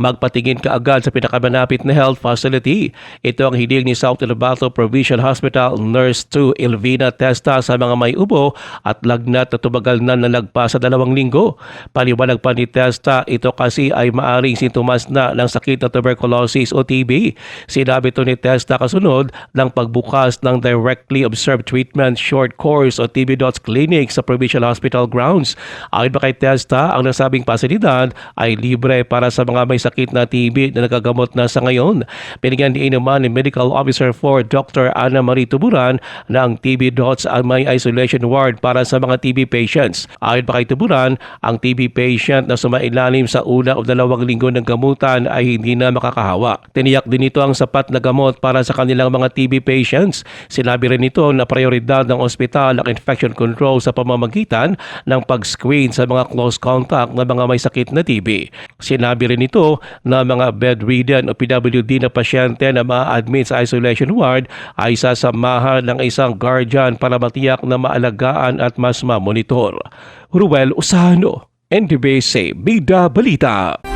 magpatingin kaagad sa pinakamanapit na health facility. Ito ang hiling ni South Cotabato Provincial Hospital Nurse 2 Elvina Testa sa mga may ubo at lagnat na tumagal na nalagpas sa dalawang linggo. Paliwanag pa ni Testa, ito kasi ay maaring sintomas na ng sakit na tuberculosis o TB. Sinabi ito ni Testa kasunod ng pagbukas ng Directly Observed Treatment Short Course o TB Dots Clinic sa Provincial Hospital grounds. Ayon pa kay Testa, ang nasabing pasilidad ay libre para sa mga may sakit na TB na nagagamot na sa ngayon. Binigyan din naman ni Medical Officer 4 Dr. Ana Marie Tuburan na ang TB Dots ay may isolation ward para sa mga TB patients. Ayon pa kay Tuburan, ang TB patient na sumailalim sa una o dalawang linggo ng gamutan ay hindi na makakahawa. Tiniyak din ito ang sapat na gamot para sa kanilang mga TB patients. Sinabi rin ito na prioridad ng ospital ang infection control sa pamamagitan ng pag-screen sa mga close contact ng mga may sakit na TB. Sinabi rin ito na mga bedridden o PWD na pasyente na ma-admit sa isolation ward ay sasamahan ng isang guardian para matiyak na maalagaan at mas mamonitor. Ruel Usano, NTBC Balita.